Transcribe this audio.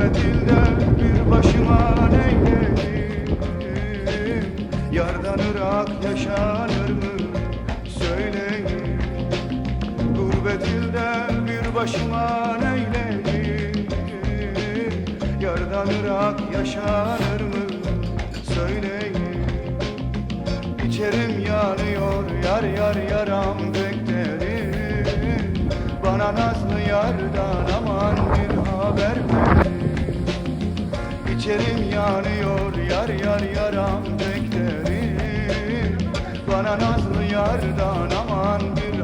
Gurbet ilde bir başıma neyleyim Yardan yaşanır mı? Söyleyin. Gurbet ilde bir başıma neyleyim Yardan yaşanır mı? Söyleyin. İçerim yanıyor yar yar yaram beklerim. Bana nazlı yardan İçerim yanıyor yar yar yaram beklerim. Bana nazlı yardan aman bir